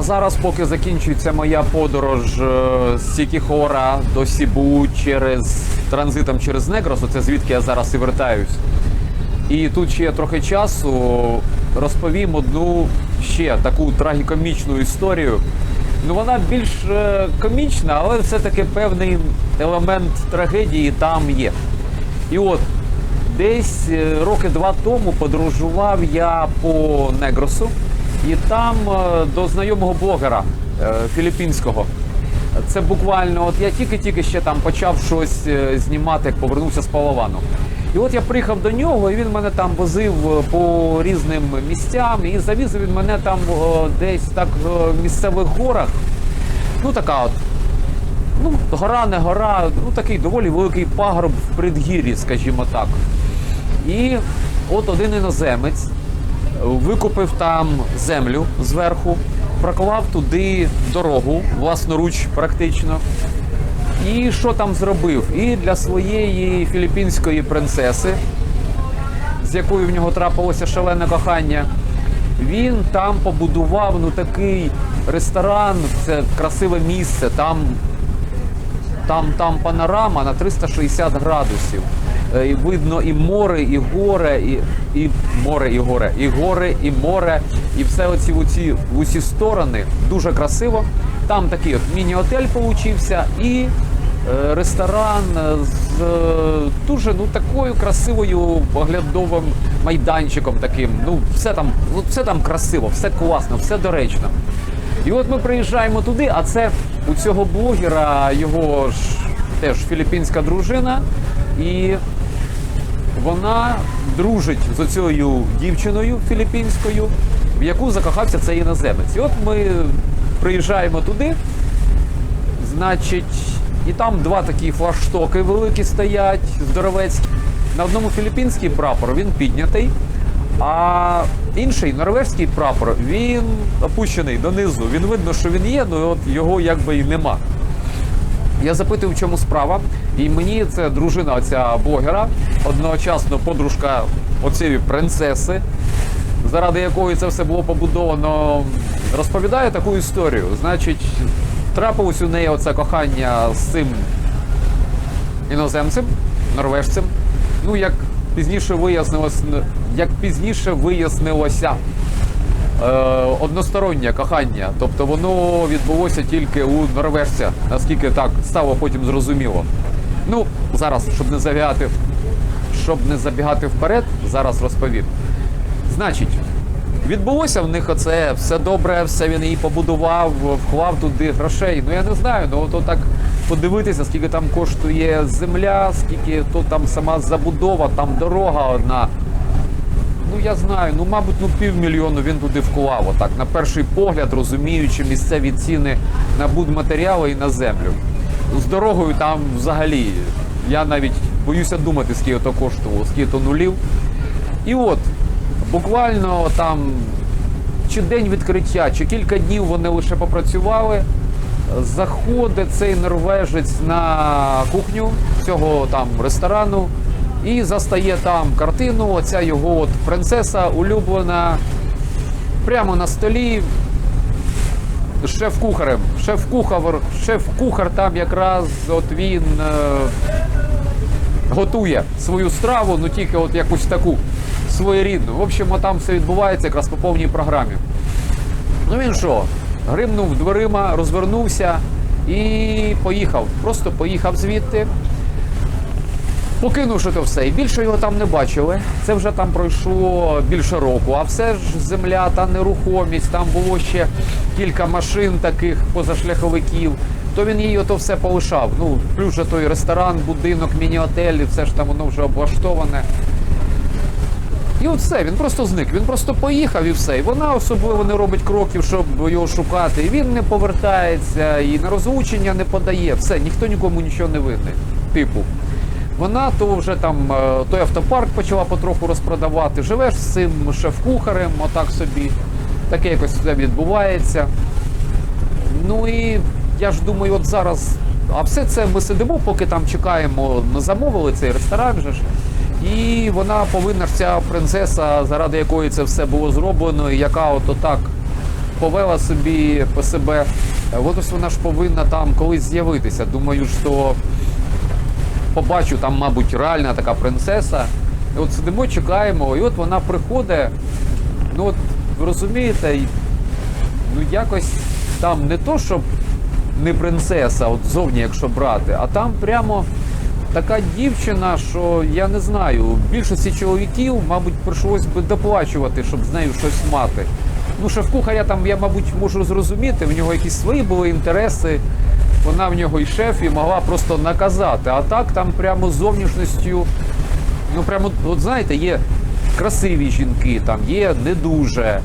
А зараз, поки закінчується моя подорож е, з Сікіхора до Сібу через транзитом через Негрос, це звідки я зараз і вертаюсь. І тут ще є трохи часу. Розповім одну ще таку трагікомічну історію. Ну вона більш е, комічна, але все-таки певний елемент трагедії там є. І от десь е, роки два тому подорожував я по Негросу, і там е, до знайомого блогера е, філіппінського. Це буквально, от я тільки-тільки ще там почав щось е, знімати, як повернувся з Палавану. І от я приїхав до нього, і він мене там возив по різним місцям, і завіз він мене там десь так в місцевих горах. Ну така от ну, гора не гора, ну такий доволі великий пагорб в предгір'ї, скажімо так. І от один іноземець викупив там землю зверху, проклав туди дорогу, власноруч практично. І що там зробив? І для своєї філіппінської принцеси, з якою в нього трапилося шалене кохання, він там побудував ну такий ресторан, це красиве місце. Там там, там панорама на 360 градусів. Е, І видно і море, і горе, і, і море, і горе, і гори, і море, і все оці в усі, усі сторони. Дуже красиво. Там такий от міні-отель получився і е, ресторан з е, дуже ну такою красивою оглядовим майданчиком таким. Ну, все там, ну, все там красиво, все класно, все доречно. І от ми приїжджаємо туди, а це у цього блогера його ж теж філіппінська дружина, і вона дружить з оцією дівчиною філіппінською, в яку закохався цей іноземець. І от ми приїжджаємо туди, значить, і там два такі флагштоки великі стоять, здоровецькі. На одному філіппінський прапор, він піднятий, а інший норвежський прапор, він опущений донизу. Він видно, що він є, але от його якби і нема. Я запитую, в чому справа, і мені це дружина оця блогера, одночасно подружка оцієї принцеси, заради якої це все було побудовано, розповідає таку історію. Значить, трапилось у неї оце кохання з цим іноземцем, норвежцем. Ну, як пізніше вияснилось, як пізніше вияснилося, одностороннє кохання. Тобто воно відбулося тільки у норвежця, наскільки так стало потім зрозуміло. Ну, зараз, щоб не забігати, щоб не забігати вперед, зараз розповім. Значить, відбулося в них оце, все добре, все він її побудував, вклав туди грошей. Ну я не знаю, ну от так подивитися, скільки там коштує земля, скільки то там сама забудова, там дорога одна. Ну я знаю, ну мабуть, ну півмільйону він туди вклав. Отак, на перший погляд, розуміючи місцеві ціни на будматеріали і на землю. З дорогою там взагалі. Я навіть боюся думати, скільки то коштувало, скільки то нулів. І от, буквально там чи день відкриття, чи кілька днів вони лише попрацювали. Заходить цей норвежець на кухню цього там ресторану і застає там картину. Оця його от принцеса улюблена прямо на столі. Шеф-кухарем. Шеф-кухар, шеф-кухар там якраз от він е, готує свою страву, ну тільки от якусь таку своєрідну. В общем, там все відбувається якраз по повній програмі. Ну він що, гримнув дверима, розвернувся і поїхав. Просто поїхав звідти. Покинувши то все, і більше його там не бачили. Це вже там пройшло більше року. А все ж земля та нерухомість, там було ще кілька машин таких позашляховиків. То він її ото все полишав. Ну, плюс же той ресторан, будинок, міні-отель, все ж там воно вже облаштоване. І от все, він просто зник. Він просто поїхав і все. І вона особливо не робить кроків, щоб його шукати. І він не повертається, і на розлучення не подає. Все, ніхто нікому нічого не винний. Типу. Вона то вже там е, той автопарк почала потроху розпродавати. Живеш з цим шеф-кухарем, отак собі. Таке якось все відбувається. Ну і я ж думаю, от зараз. А все це ми сидимо, поки там чекаємо, ми замовили цей ресторан же ж. І вона повинна ж ця принцеса, заради якої це все було зроблено, і яка от отак повела собі по себе. От ось вона ж повинна там колись з'явитися. Думаю, що побачу там, мабуть, реальна така принцеса. І от сидимо, чекаємо, і от вона приходить. Ну от ви розумієте, ну якось там не то, щоб не принцеса, от зовні, якщо брати, а там прямо така дівчина, що я не знаю, більшості чоловіків, мабуть, прийшлось би доплачувати, щоб з нею щось мати. Ну, шеф-кухаря там, я, мабуть, можу зрозуміти, в нього якісь свої були інтереси. Вона в нього і шеф, і могла просто наказати. А так там прямо зовнішністю, ну прямо, от знаєте, є красиві жінки, там є не дуже,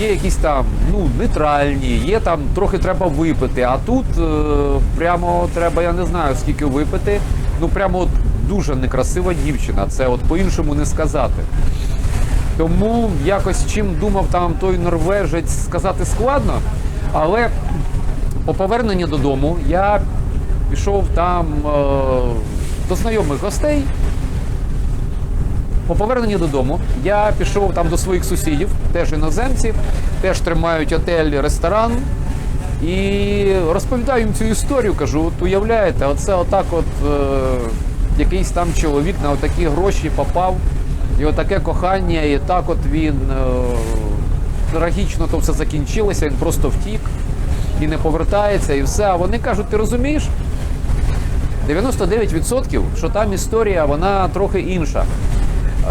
є якісь там ну, нейтральні, є там трохи треба випити. А тут е, прямо треба, я не знаю, скільки випити. Ну прямо от дуже некрасива дівчина. Це от по-іншому не сказати. Тому якось чим думав там той норвежець сказати складно, але по поверненні додому я пішов там е, до знайомих гостей. По поверненні додому я пішов там до своїх сусідів, теж іноземці, теж тримають отель, ресторан. І розповідаю їм цю історію, кажу, от уявляєте, оце отак от е, якийсь там чоловік на отакі гроші попав, і отаке кохання, і так от він е, трагічно то все закінчилося, він просто втік і не повертається, і все. А вони кажуть, ти розумієш? 99% що там історія, вона трохи інша.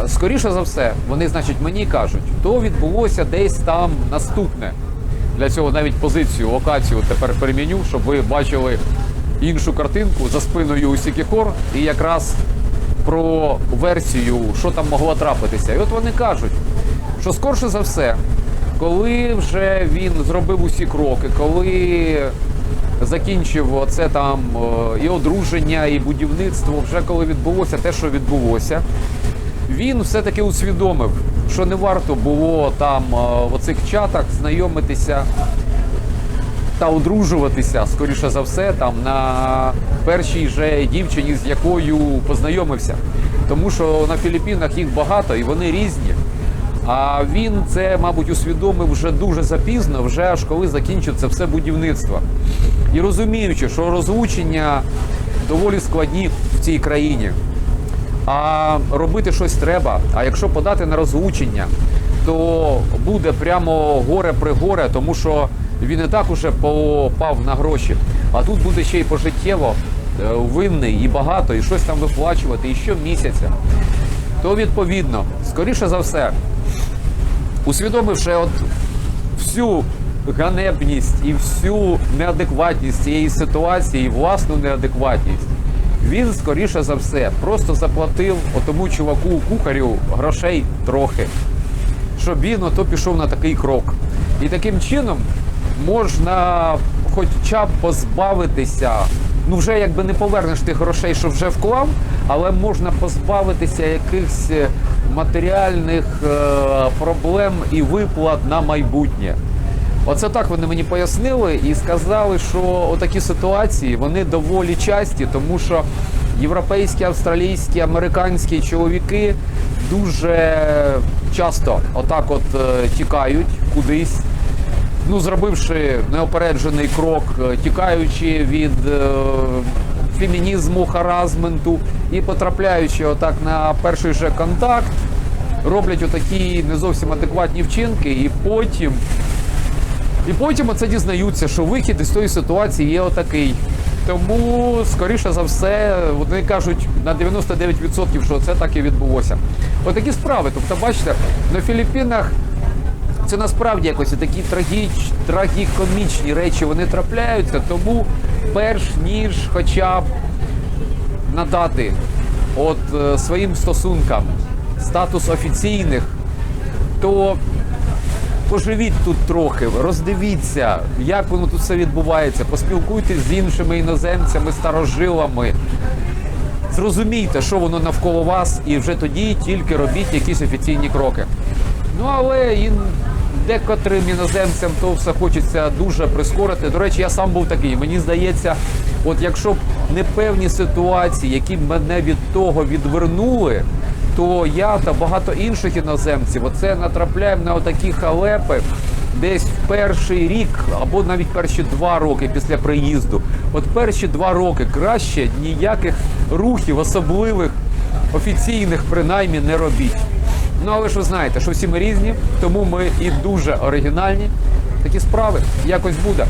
Скоріше за все, вони, значить, мені кажуть, то відбулося десь там наступне. Для цього навіть позицію, локацію тепер переміню, щоб ви бачили іншу картинку за спиною у Сікіхор і якраз про версію, що там могло трапитися. І от вони кажуть, що скорше за все, коли вже він зробив усі кроки, коли закінчив оце там і одруження, і будівництво, вже коли відбулося те, що відбулося, він все-таки усвідомив, що не варто було там в оцих чатах знайомитися та одружуватися, скоріше за все, там на першій же дівчині, з якою познайомився. Тому що на Філіппінах їх багато і вони різні. А він це, мабуть, усвідомив вже дуже запізно, вже аж коли закінчив це все будівництво. І розуміючи, що розлучення доволі складні в цій країні. А робити щось треба. А якщо подати на розлучення, то буде прямо горе при горе, тому що він і так уже попав на гроші. А тут буде ще й пожиттєво е, винний і багато, і щось там виплачувати, і щомісяця. То відповідно, скоріше за все, усвідомивши от всю ганебність і всю неадекватність цієї ситуації, і власну неадекватність, він скоріше за все просто заплатив отому чуваку кухарю грошей трохи, щоб він ото пішов на такий крок. І таким чином можна хоча б позбавитися. Ну, вже якби не повернеш тих грошей, що вже вклав, але можна позбавитися якихось е, матеріальних е, проблем і виплат на майбутнє. Оце так вони мені пояснили і сказали, що отакі ситуації вони доволі часті, тому що європейські, австралійські, американські чоловіки дуже часто отак от е, тікають кудись. Ну, зробивши неопереджений крок, е, тікаючи від е, фемінізму, харазменту і потрапляючи отак на перший же контакт, роблять отакі не зовсім адекватні вчинки, і потім і потім оце дізнаються, що вихід із тої ситуації є отакий. Тому, скоріше за все, вони кажуть на 99%, що це так і відбулося. Отакі справи. Тобто, бачите, на Філіппінах це насправді якось такі трагіч, трагікомічні речі вони трапляються. Тому, перш ніж хоча б надати от е, своїм стосункам статус офіційних, то поживіть тут трохи, роздивіться, як воно тут все відбувається, поспілкуйтесь з іншими іноземцями, старожилами. Зрозумійте, що воно навколо вас, і вже тоді тільки робіть якісь офіційні кроки. Ну але декотрим іноземцям то все хочеться дуже прискорити. До речі, я сам був такий. Мені здається, от якщо б не певні ситуації, які б мене від того відвернули, то я та багато інших іноземців оце натрапляємо на отакі халепи. Десь в перший рік або навіть перші два роки після приїзду. От перші два роки краще ніяких рухів особливих, офіційних принаймні не робіть. Ну але ж ви знаєте, що всі ми різні, тому ми і дуже оригінальні. Такі справи якось буде.